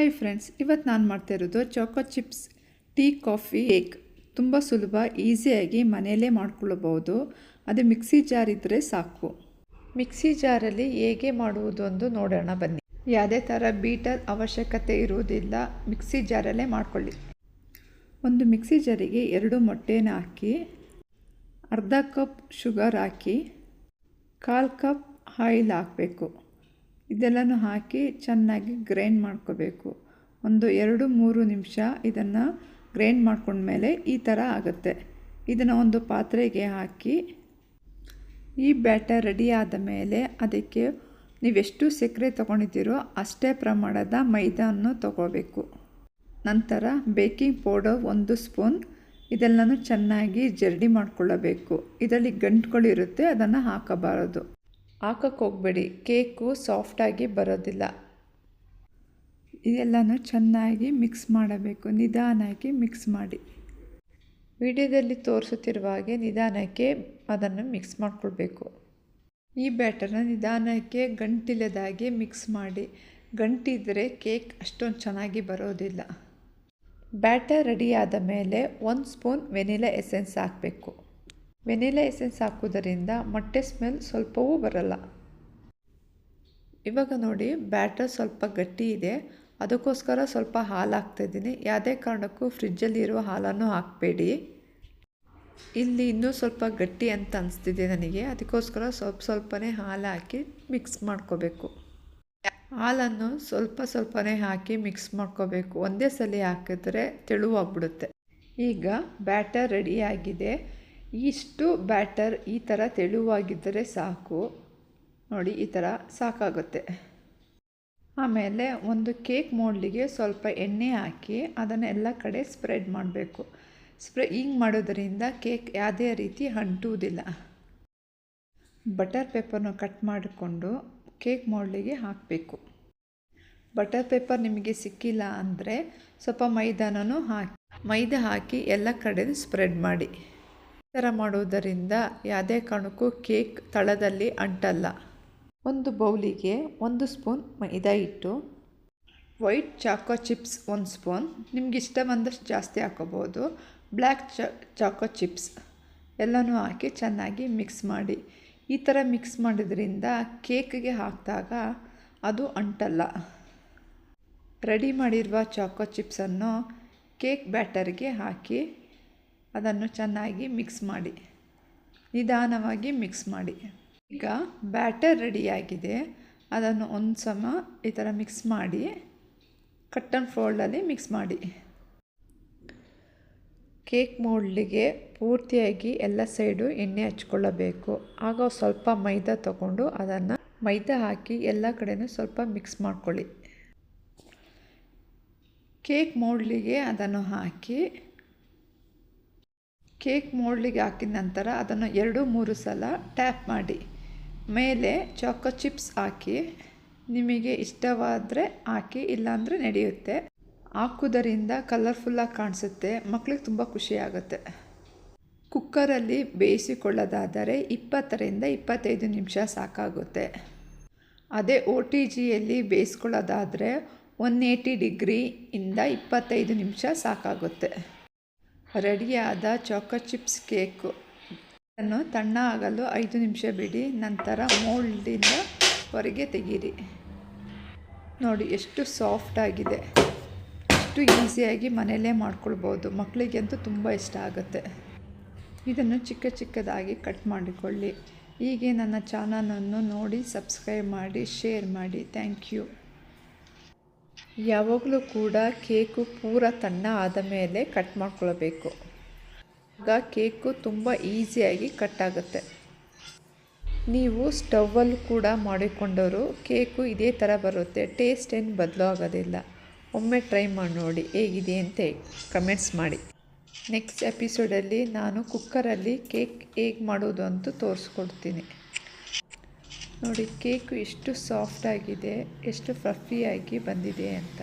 Hi friends ಇವತ್ತು ನಾನು ಮಾಡ್ತಾ ಇರೋದು choco chips tea coffee cake ತುಂಬ ಸುಲಭ ಈಸಿಯಾಗಿ ಮನೆಯಲ್ಲೇ ಮಾಡ್ಕೊಳ್ಳಬಹುದು. ಅದು ಮಿಕ್ಸಿ ಜಾರ್ ಇದ್ದರೆ ಸಾಕು. ಮಿಕ್ಸಿ ಜಾರಲ್ಲಿ ಹೇಗೆ ಮಾಡುವುದು ಎಂದು ನೋಡೋಣ ಬನ್ನಿ. ಯಾವುದೇ ಥರ ಬೀಟರ್ ಅವಶ್ಯಕತೆ ಇರುವುದಿಲ್ಲ ಮಿಕ್ಸಿ ಜಾರಲ್ಲೇ ಮಾಡ್ಕೊಳ್ಳಿ. ಒಂದು ಮಿಕ್ಸಿ ಜಾರಿಗೆ ಎರಡು ಮೊಟ್ಟೆನ ಹಾಕಿ, ಅರ್ಧ ಕಪ್ ಶುಗರ್ ಹಾಕಿ, ಕಾಲು ಕಪ್ ಆಯಿಲ್ ಹಾಕಬೇಕು. ಇದೆಲ್ಲನೂ ಹಾಕಿ ಚೆನ್ನಾಗಿ ಗ್ರೈಂಡ್ ಮಾಡ್ಕೋಬೇಕು. ಒಂದು ಎರಡು ಮೂರು ನಿಮಿಷ ಇದನ್ನು ಗ್ರೈಂಡ್ ಮಾಡ್ಕೊಂಡ್ಮೇಲೆ ಈ ಥರ ಆಗುತ್ತೆ. ಇದನ್ನು ಒಂದು ಪಾತ್ರೆಗೆ ಹಾಕಿ ಈ ಬ್ಯಾಟರ್ ರೆಡಿ ಆದ ಮೇಲೆ ಅದಕ್ಕೆ ನೀವೆಷ್ಟು ಸಕ್ಕರೆ ತೊಗೊಂಡಿದ್ದೀರೋ ಅಷ್ಟೇ ಪ್ರಮಾಣದ ಮೈದಾವನ್ನು ತಗೋಬೇಕು. ನಂತರ ಬೇಕಿಂಗ್ ಪೌಡರ್ ಒಂದು ಸ್ಪೂನ್ ಇದೆಲ್ಲನೂ ಚೆನ್ನಾಗಿ ಜರಡಿ ಮಾಡ್ಕೊಳ್ಳಬೇಕು. ಇದರಲ್ಲಿ ಗಂಟುಗಳಿರುತ್ತೆ ಅದನ್ನು ಹಾಕಬಾರದು. ಹಾಕಕ್ಕೆ ಹೋಗಬೇಡಿ. ಕೇಕು ಸಾಫ್ಟಾಗಿ ಬರೋದಿಲ್ಲ. ಇದೆಲ್ಲನೂ ಚೆನ್ನಾಗಿ ಮಿಕ್ಸ್ ಮಾಡಬೇಕು. ನಿಧಾನಕ್ಕೆ ಮಿಕ್ಸ್ ಮಾಡಿ. ವಿಡಿಯೋದಲ್ಲಿ ತೋರಿಸುತ್ತಿರುವ ಹಾಗೆ ನಿಧಾನಕ್ಕೆ ಅದನ್ನು ಮಿಕ್ಸ್ ಮಾಡಿಕೊಳ್ಬೇಕು. ಈ ಬ್ಯಾಟರ್ನ ನಿಧಾನಕ್ಕೆ ಗಂಟಿಲ್ಲದಾಗೆ ಮಿಕ್ಸ್ ಮಾಡಿ. ಗಂಟಿದ್ರೆ ಕೇಕ್ ಅಷ್ಟೊಂದು ಚೆನ್ನಾಗಿ ಬರೋದಿಲ್ಲ. ಬ್ಯಾಟರ್ ರೆಡಿ ಆದ ಮೇಲೆ ಒಂದು ಸ್ಪೂನ್ ವೆನಿಲಾ ಎಸೆನ್ಸ್ ಹಾಕಬೇಕು. ವೆನಿಲಾ ಎಸೆನ್ಸ್ ಹಾಕೋದರಿಂದ ಮೊಟ್ಟೆ ಸ್ಮೆಲ್ ಸ್ವಲ್ಪವೂ ಬರಲ್ಲ. ಇವಾಗ ನೋಡಿ, ಬ್ಯಾಟರ್ ಸ್ವಲ್ಪ ಗಟ್ಟಿ ಇದೆ. ಅದಕ್ಕೋಸ್ಕರ ಸ್ವಲ್ಪ ಹಾಲು ಹಾಕ್ತಾಯಿದ್ದೀನಿ ಯಾವುದೇ ಕಾರಣಕ್ಕೂ ಫ್ರಿಜ್ಜಲ್ಲಿರುವ ಹಾಲನ್ನು ಹಾಕಬೇಡಿ. ಇಲ್ಲಿ ಇನ್ನೂ ಸ್ವಲ್ಪ ಗಟ್ಟಿ ಅಂತ ಅನಿಸ್ತಿದೆ ನನಗೆ. ಅದಕ್ಕೋಸ್ಕರ ಸ್ವಲ್ಪ ಸ್ವಲ್ಪನೇ ಹಾಲು ಹಾಕಿ ಮಿಕ್ಸ್ ಮಾಡ್ಕೋಬೇಕು. ಹಾಲನ್ನು ಸ್ವಲ್ಪ ಸ್ವಲ್ಪನೇ ಹಾಕಿ ಮಿಕ್ಸ್ ಮಾಡ್ಕೋಬೇಕು. ಒಂದೇ ಸಲ ಹಾಕಿದ್ರೆ ತೆಳುವಾಗ್ಬಿಡುತ್ತೆ. ಈಗ ಬ್ಯಾಟರ್ ರೆಡಿಯಾಗಿದೆ ಇಷ್ಟು ಬ್ಯಾಟರ್ ಈ ಥರ ತೆಳುವಾಗಿದ್ದರೆ ಸಾಕು. ನೋಡಿ, ಈ ಥರ ಸಾಕಾಗುತ್ತೆ. ಆಮೇಲೆ ಒಂದು ಕೇಕ್ ಮೋಡ್ಲಿಗೆ ಸ್ವಲ್ಪ ಎಣ್ಣೆ ಹಾಕಿ ಅದನ್ನು ಎಲ್ಲ ಕಡೆ ಸ್ಪ್ರೆಡ್ ಮಾಡಬೇಕು. ಸ್ಪ್ರೆ, ಹಿಂಗೆ ಮಾಡೋದರಿಂದ ಕೇಕ್ ಯಾವುದೇ ರೀತಿ ಅಂಟುವುದಿಲ್ಲ. ಬಟರ್ ಪೇಪರ್ನ ಕಟ್ ಮಾಡಿಕೊಂಡು ಕೇಕ್ ಮೋಡ್ಲಿಗೆ ಹಾಕಬೇಕು. ಬಟರ್ ಪೇಪರ್ ನಿಮಗೆ ಸಿಕ್ಕಿಲ್ಲ ಅಂದರೆ ಸ್ವಲ್ಪ ಮೈದಾನೂ ಹಾಕಿ, ಮೈದಾ ಹಾಕಿ ಎಲ್ಲ ಕಡೆ ಸ್ಪ್ರೆಡ್ ಮಾಡಿ. ಥರ ಮಾಡುವುದರಿಂದ ಯಾವುದೇ ಕಾರಣಕ್ಕೂ ಕೇಕ್ ತಳದಲ್ಲಿ ಅಂಟಲ್ಲ. ಒಂದು ಬೌಲಿಗೆ ಒಂದು ಸ್ಪೂನ್ ಮೈದಾ ಹಿಟ್ಟು, ವೈಟ್ ಚಾಕೋ ಚಿಪ್ಸ್ ಒಂದು ಸ್ಪೂನ್. ನಿಮ್ಗೆ ಇಷ್ಟ ಬಂದಷ್ಟು ಜಾಸ್ತಿ ಹಾಕೋಬೋದು. ಬ್ಲ್ಯಾಕ್ ಚ, ಚಾಕೋ ಚಿಪ್ಸ್ ಎಲ್ಲನೂ ಹಾಕಿ ಚೆನ್ನಾಗಿ ಮಿಕ್ಸ್ ಮಾಡಿ. ಈ ಥರ ಮಿಕ್ಸ್ ಮಾಡಿದ್ರಿಂದ ಕೇಕ್ಗೆ ಹಾಕಿದಾಗ ಅದು ಅಂಟಲ್ಲ. ರೆಡಿ ಮಾಡಿರುವ ಚಾಕೋ ಚಿಪ್ಸನ್ನು ಕೇಕ್ ಬ್ಯಾಟರ್ಗೆ ಹಾಕಿ ಅದನ್ನು ಚೆನ್ನಾಗಿ ಮಿಕ್ಸ್ ಮಾಡಿ. ನಿಧಾನವಾಗಿ ಮಿಕ್ಸ್ ಮಾಡಿ. ಈಗ ಬ್ಯಾಟರ್ ರೆಡಿಯಾಗಿದೆ ಅದನ್ನು ಒಂದು ಸಮ ಈ ಥರ ಮಿಕ್ಸ್ ಮಾಡಿ. ಕಟ್ ಆ್ಯಂಡ್ ಫೋಲ್ಡಲ್ಲಿ ಮಿಕ್ಸ್ ಮಾಡಿ. ಕೇಕ್ ಮೋಲ್ಡಿಗೆ ಪೂರ್ತಿಯಾಗಿ ಎಲ್ಲ ಸೈಡು ಎಣ್ಣೆ ಹಚ್ಕೊಳ್ಳಬೇಕು. ಆಗ ಸ್ವಲ್ಪ ಮೈದಾ ತಗೊಂಡು ಅದನ್ನು ಮೈದಾ ಹಾಕಿ ಎಲ್ಲ ಕಡೆನೂ ಸ್ವಲ್ಪ ಮಿಕ್ಸ್ ಮಾಡ್ಕೊಳ್ಳಿ. ಕೇಕ್ ಮೋಡ್ಲಿಗೆ ಅದನ್ನು ಹಾಕಿ ಕೇಕ್ ಮೋಲ್ಡಿಗೆ ಹಾಕಿದ ನಂತರ ಅದನ್ನು ಎರಡು ಮೂರು ಸಲ ಟ್ಯಾಪ್ ಮಾಡಿ. ಮೇಲೆ ಚಾಕೊ ಚಿಪ್ಸ್ ಹಾಕಿ, ನಿಮಗೆ ಇಷ್ಟವಾದರೆ ಹಾಕಿ, ಇಲ್ಲಾಂದರೆ ನಡೆಯುತ್ತೆ. ಹಾಕುವುದರಿಂದ ಕಲರ್ಫುಲ್ಲಾಗಿ ಕಾಣಿಸುತ್ತೆ ಮಕ್ಕಳಿಗೆ ತುಂಬ ಖುಷಿಯಾಗುತ್ತೆ ಕುಕ್ಕರಲ್ಲಿ ಬೇಯಿಸಿಕೊಳ್ಳೋದಾದರೆ ಇಪ್ಪತ್ತರಿಂದ ಇಪ್ಪತ್ತೈದು ನಿಮಿಷ ಸಾಕಾಗುತ್ತೆ. ಅದೇ ಓ ಟಿ ಜಿಯಲ್ಲಿ ಬೇಯಿಸ್ಕೊಳ್ಳೋದಾದರೆ ಒನ್ ಏಯ್ಟಿ ಡಿಗ್ರಿಯಿಂದ ಇಪ್ಪತ್ತೈದು ನಿಮಿಷ ಸಾಕಾಗುತ್ತೆ. ರೆಡಿಯಾದ ಚಾಕೋ ಚಿಪ್ಸ್ ಕೇಕು ಇದನ್ನು ತಣ್ಣ ಆಗಲು ಐದು ನಿಮಿಷ ಬಿಡಿ, ನಂತರ ಮೋಲ್ಡಿಂದ ಹೊರಗೆ ತೆಗೀರಿ. ನೋಡಿ, ಎಷ್ಟು ಸಾಫ್ಟಾಗಿದೆ ಎಷ್ಟು ಈಸಿಯಾಗಿ ಮನೆಯಲ್ಲೇ ಮಾಡ್ಕೊಳ್ಬೋದು. ಮಕ್ಕಳಿಗಂತೂ ತುಂಬ ಇಷ್ಟ ಆಗುತ್ತೆ. ಇದನ್ನು ಚಿಕ್ಕ ಚಿಕ್ಕದಾಗಿ ಕಟ್ ಮಾಡಿಕೊಳ್ಳಿ. ಹೀಗೆ ನನ್ನ ಚಾನಲನ್ನು ನೋಡಿ ಸಬ್ಸ್ಕ್ರೈಬ್ ಮಾಡಿ ಶೇರ್ ಮಾಡಿ. ಥ್ಯಾಂಕ್ ಯು ಯಾವಾಗಲೂ ಕೂಡ ಕೇಕು ಪೂರ ತಣ್ಣ ಆದ ಮೇಲೆ ಕಟ್ ಮಾಡ್ಕೊಳ್ಬೇಕು. ಆಗ ಕೇಕು ತುಂಬ ಈಸಿಯಾಗಿ ಕಟ್ ಆಗುತ್ತೆ. ನೀವು ಸ್ಟವಲ್ಲಿ ಕೂಡ ಮಾಡಿಕೊಂಡವರು ಕೇಕು ಇದೇ ಥರ ಬರುತ್ತೆ. ಟೇಸ್ಟ್ ಏನು ಬದಲಾಗೋದಿಲ್ಲ ಒಮ್ಮೆ ಟ್ರೈ ಮಾಡಿ ನೋಡಿ ಹೇಗಿದೆ ಅಂತ ಕಮೆಂಟ್ಸ್ ಮಾಡಿ. ನೆಕ್ಸ್ಟ್ ಎಪಿಸೋಡಲ್ಲಿ ನಾನು ಕುಕ್ಕರಲ್ಲಿ ಕೇಕ್ ಹೇಗೆ ಮಾಡೋದು ಅಂತ ತೋರಿಸ್ಕೊಡ್ತೀನಿ. ನೋಡಿ ಕೇಕು ಎಷ್ಟು ಸಾಫ್ಟಾಗಿದೆ ಎಷ್ಟು ಫ್ಲಫಿಯಾಗಿ ಬಂದಿದೆ ಅಂತ.